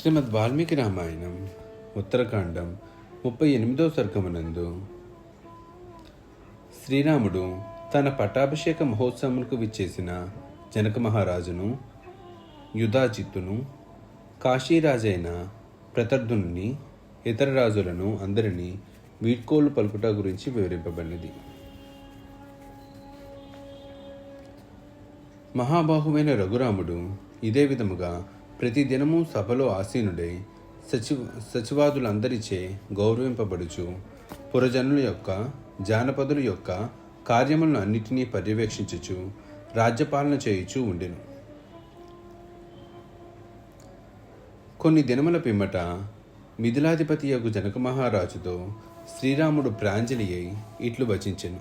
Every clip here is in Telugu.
శ్రీమద్ వాల్మీకి రామాయణం ఉత్తరకాండం ముప్పై ఎనిమిదో సర్గమునందు. శ్రీరాముడు తన పట్టాభిషేక మహోత్సవములకు విచ్చేసిన జనక మహారాజును యుధాజిత్తును కాశీరాజైన ప్రతర్ధుని ఇతర రాజులను అందరినీ వీడ్కోలు పలుకుట గురించి వివరింపబడినది. మహాబాహువైన రఘురాముడు ఇదే విధముగా ప్రతిదినము సభలో ఆసీనుడై సచివ సచివాదులందరిచే గౌరవింపబడుచు పురజనుల యొక్క జానపదుల యొక్క కార్యములను అన్నిటినీ పర్యవేక్షించుచు రాజ్యపాలన చేయుచూ ఉండెను. కొన్ని దినముల పిమ్మట మిథిలాధిపతి యొక్క జనక మహారాజుతో శ్రీరాముడు ప్రాంజలి అయి ఇట్లు వచించెను.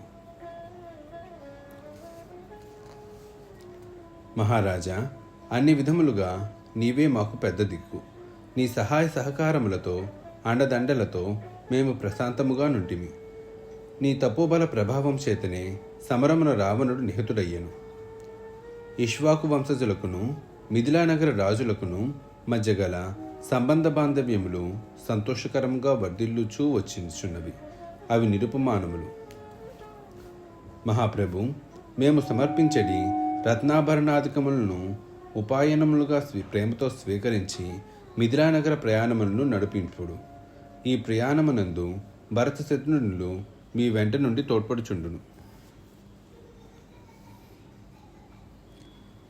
మహారాజా అన్ని విధములుగా నీవే మాకు పెద్ద దిక్కు. నీ సహాయ సహకారములతో అండదండలతో మేము ప్రశాంతముగా నుంటిమి. నీ తపోబల ప్రభావం చేతనే సమరమున రావణుడు నిహతుడయ్యను. ఇష్వాకు వంశజులకును మిథిలానగర రాజులకును మధ్య గల సంబంధ బాంధవ్యములు సంతోషకరంగా వర్ధిల్లుచూ వచ్చించున్నవి. అవి నిరుపమానములు. మహాప్రభు మేము సమర్పించడి రత్నాభరణాధికములను ఉపాయనములుగా స్వీ ప్రేమతో స్వీకరించి మిథిలానగర ప్రయాణములను నడిపింపుడు ఈ ప్రయాణమునందు భరత శత్రునులు మీ వెంట నుండి తోడ్పడుచుండును.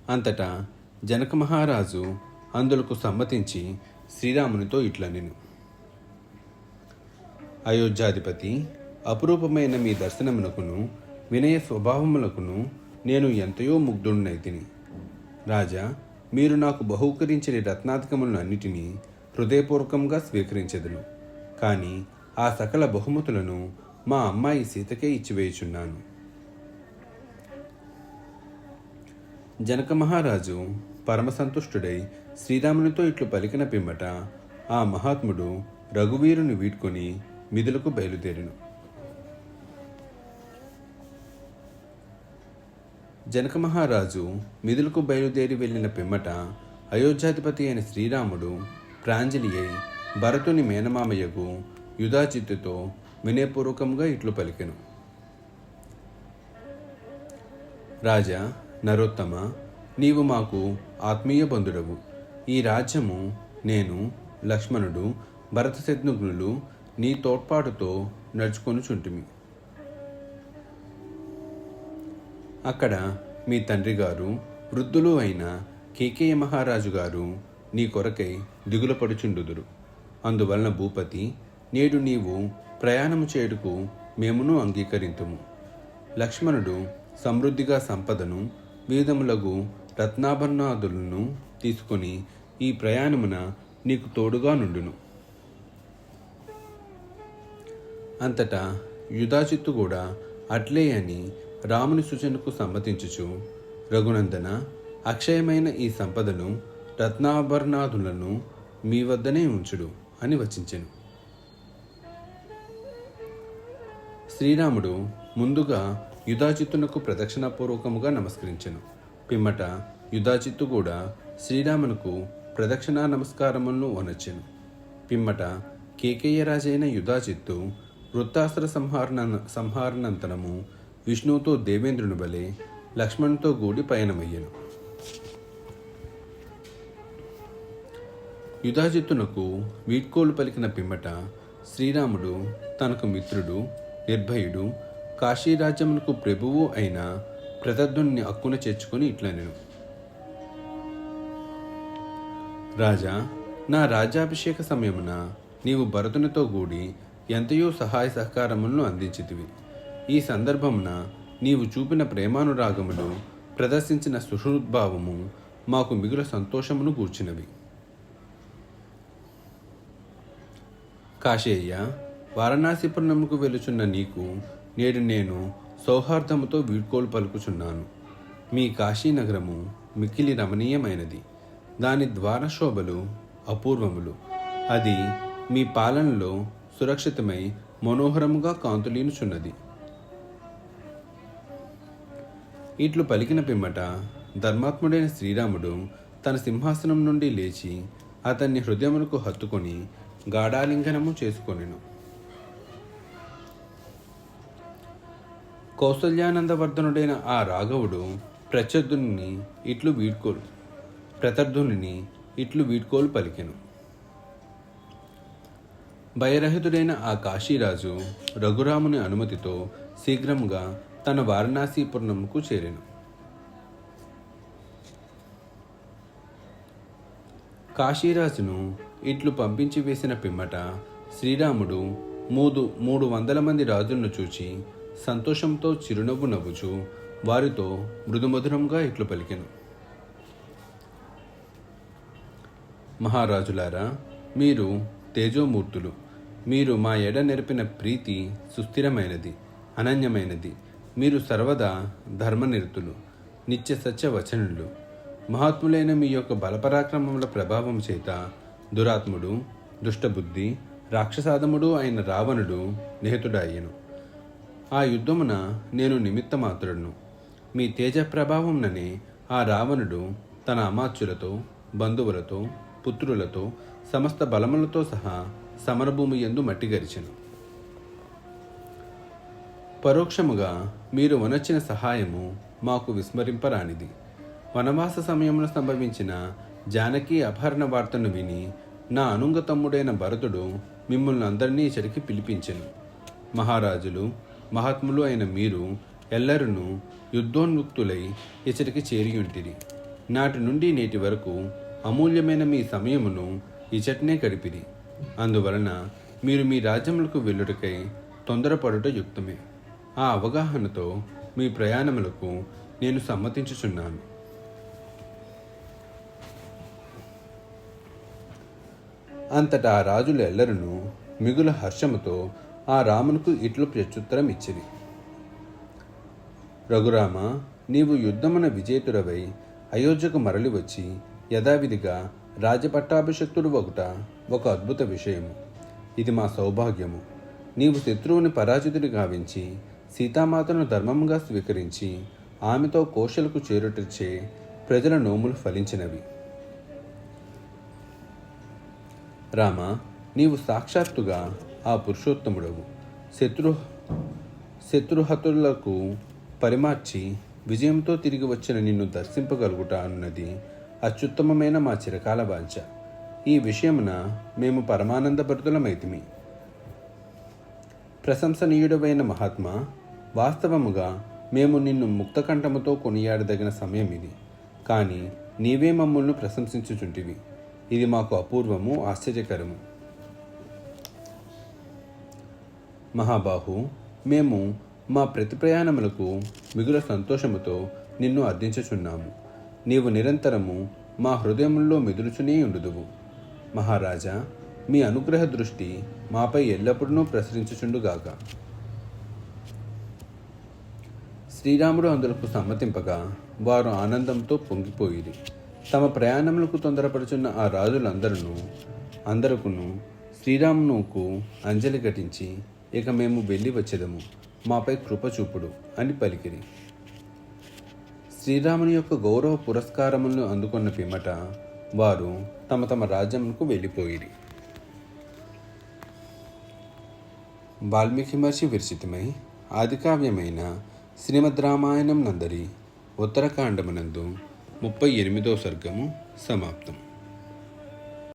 అంతటా జనక మహారాజు అందులకు సమ్మతించి శ్రీరామునితో ఇట్లనెను. అయోధ్యాధిపతి అపురూపమైన మీ దర్శనమునకును వినయ స్వభావములకును నేను ఎంతయో ముగ్ధుడినైతిని రాజా మీరు నాకు బహూకరించిన రత్నాధికములను అన్నిటినీ హృదయపూర్వకంగా స్వీకరించదును. కానీ ఆ సకల బహుమతులను మా అమ్మాయి సీతకే ఇచ్చివేయుచున్నాను జనక మహారాజు పరమసంతుష్టుడై శ్రీరామునితో ఇట్లు పలికిన పిమ్మట ఆ మహాత్ముడు రఘువీరుని వీడ్కొని మిదులకు బయలుదేరును. జనక మహారాజు మిదులకు బయలుదేరి వెళ్ళిన పిమ్మట అయోధ్యాధిపతి అయిన శ్రీరాముడు ప్రాంజలి అయి భరతుని మేనమామయ్యకు యుధాచిత్తుతో వినయపూర్వకంగా ఇట్లు పలికెను. రాజా నరోత్తమ నీవు మాకు ఆత్మీయ బంధుడవు. ఈ రాజ్యము నేను లక్ష్మణుడు భరతశత్నుఘ్నులు నీ తోడ్పాటుతో నడుచుకొని అక్కడ మీ తండ్రి గారు వృద్ధులు అయిన కేకేయ మహారాజు గారు నీ కొరకై దిగులపడుచుండుదురు. అందువలన భూపతి నేడు నీవు ప్రయాణము చేయుటకు మేమును అంగీకరింతుము. లక్ష్మణుడు సమృద్ధిగా సంపదను వీధములగు రత్నాభరణాదులను తీసుకొని ఈ ప్రయాణమున నీకు తోడుగా నుండును. అంతటా యుధాచిత్తు కూడా అట్లే అని రాముని సూచనకు సమ్మతించుచు రఘునందన అక్షయమైన ఈ సంపదను రత్నాభరణాదులను మీ వద్దనే ఉంచుడు అని వచించెను. శ్రీరాముడు ముందుగా యుధాచిత్తునకు ప్రదక్షిణాపూర్వకముగా నమస్కరించెను. పిమ్మట యుధాచిత్తు కూడా శ్రీరామునకు ప్రదక్షిణా నమస్కారములను వనొచ్చెను పిమ్మట కేకేయరాజైన యుధాచిత్తు వృత్తాస్త్ర సంహారణ సంహారణంతరము విష్ణువుతో దేవేంద్రుని బలి లక్ష్మణుతో కూడి పయనమయ్యను. యుధాజిత్తునకు వీడ్కోలు పలికిన పిమ్మట శ్రీరాముడు తనకు మిత్రుడు నిర్భయుడు కాశీరాజ్యమునకు ప్రభువు అయిన ప్రతద్దుని అక్కున చేర్చుకొని ఇట్లనెను. రాజా నా రాజ్యాభిషేక సమయమున నీవు భరతునితో కూడి ఎంతయో సహాయ సహకారములను అందించితివి. ఈ సందర్భమున నీవు చూపిన ప్రేమానురాగములు ప్రదర్శించిన సుహృద్భావము మాకు మిగుల సంతోషమును కూర్చినవి కాశయ్య వారణాసిపురణముకు వెలుచున్న నీకు నేడు నేను సౌహార్దముతో వీడ్కోలు పలుకుచున్నాను. మీ కాశీనగరము మిక్కిలి రమణీయమైనది. దాని ద్వారశోభలు అపూర్వములు. అది మీ పాలనలో సురక్షితమై మనోహరముగా కాంతులీనుచున్నది. ఇట్లు పలికిన పిమ్మట ధర్మాత్ముడైన శ్రీరాముడు తన సింహాసనం నుండి లేచి అతన్ని హృదయమునకు హత్తుకొని గాఢాలింగనము చేసుకొనెను. కౌసల్యానందవర్ధనుడైన ఆ రాఘవుడు ప్రత్యర్థుని ఇట్లు వీడ్కోలు ప్రతర్థుని ఇట్లు వీడ్కోలు పలికెను. భయరహితుడైన ఆ కాశీరాజు రఘురాముని అనుమతితో శీఘ్రంగా తన వారణాసీపురణంకు చేరెను. కాశీరాజును ఇట్లు పంపించి వేసిన పిమ్మట శ్రీరాముడు మూడు మూడు వందల మంది రాజులను చూచి సంతోషంతో చిరునవ్వు నవ్వుచు వారితో మృదుమధురంగా ఇట్లు పలికెను. మహారాజులారా మీరు తేజోమూర్తులు. మీరు మా ఎడ నెరిపిన ప్రీతి సుస్థిరమైనది అనన్యమైనది. మీరు సర్వదా ధర్మనిరతులు నిత్య సత్య వచనులు. మహాత్ములైన మీ యొక్క బలపరాక్రమముల ప్రభావం చేత దురాత్ముడు దుష్టబుద్ధి రాక్షసాదముడు అయిన రావణుడు నిహతుడయ్యను. ఆ యుద్ధమున నేను నిమిత్తమాత్రుడును. మీ తేజ ప్రభావంననే ఆ రావణుడు తన అమాత్యులతో బంధువులతో పుత్రులతో సమస్త బలములతో సహా సమరభూమి ఎందు మట్టిగరిచెను పరోక్షముగా మీరు వనొచ్చిన సహాయము మాకు విస్మరింపరానిది. వనవాస సమయంలో సంభవించిన జానకి అపహరణ వార్తను విని నా అనుంగతమ్ముడైన భరతుడు మిమ్మల్ని అందరినీ ఇచ్చడికి పిలిపించెను. మహారాజులు మహాత్ములు అయిన మీరు ఎల్లరును యుద్ధోన్ముక్తులై ఇచ్చటికి చేరియుంటిరి. నాటి నుండి నేటి వరకు అమూల్యమైన మీ సమయమును ఇచటనే గడిపిరి. అందువలన మీరు మీ రాజ్యములకు వెళ్ళుటకై తొందరపడుట యుక్తమే. ఆ అవగాహనతో మీ ప్రయాణములకు నేను సమ్మతించుచున్నాను. అంతటా ఆ రాజులు ఎల్లరును మిగుల హర్షముతో ఆ రామునకు ఇట్లు ప్రత్యుత్తరం ఇచ్చిరి రఘురామ నీవు యుద్ధమున విజేతుడవై అయోధ్యకు మరలి వచ్చి యథావిధిగా రాజపట్టాభిషక్తుడు ఒకట ఒక అద్భుత విషయము. ఇది మా సౌభాగ్యము. నీవు శత్రువుని పరాజితుడి గావించి సీతామాతను ధర్మంగా స్వీకరించి ఆమెతో కోశలకు చేరుటచ్చే ప్రజల నోములు ఫలించినవి. రామ నీవు సాక్షాత్తుగా ఆ పురుషోత్తముడవు. శత్రు శత్రుహతులకు పరిమార్చి విజయంతో తిరిగి వచ్చిన నిన్ను దర్శింపగలుగుట అన్నది అత్యుత్తమమైన మా చిరకాల వాంఛ. ఈ విషయమున మేము పరమానందభరితులమైతిమి ప్రశంసనీయుడవైన మహాత్మా వాస్తవముగా మేము నిన్ను ముక్తకంఠముతో కొనియాడదగిన సమయం ఇది. కానీ నీవే మమ్మల్ని ప్రశంసించుచుంటివి. ఇది మాకు అపూర్వము ఆశ్చర్యకరము. మహాబాహు మేము మా ప్రతి ప్రయాణములకు మిగుల సంతోషముతో నిన్ను అర్థించుచున్నాము. నీవు నిరంతరము మా హృదయముల్లో మెదులుచునే ఉండుదువు. మహారాజా మీ అనుగ్రహ దృష్టి మాపై ఎల్లప్పుడూ ప్రసరించుచుండుగాక. శ్రీరాముడు అందులకు సమ్మతింపగా వారు ఆనందంతో పొంగిపోయిరి. తమ ప్రయాణములకు తొందరపడుచున్న ఆ రాజులందరూ అందరకును శ్రీరామునుకు అంజలి ఘటించి ఇక మేము వెళ్ళి వచ్చేదము మాపై కృపచూపుడు అని పలికిరి. శ్రీరాముని యొక్క గౌరవ పురస్కారములను అందుకున్న పిమ్మట వారు తమ తమ రాజ్యమునకు వెళ్ళిపోయిరి. వాల్మీకి మహర్షి విరచితమై ఆదికావ్యమైన శ్రీమద్ రామాయణం నందరి ఉత్తరకాండమునందు ముప్పై ఎనిమిదో సర్గము సమాప్తం.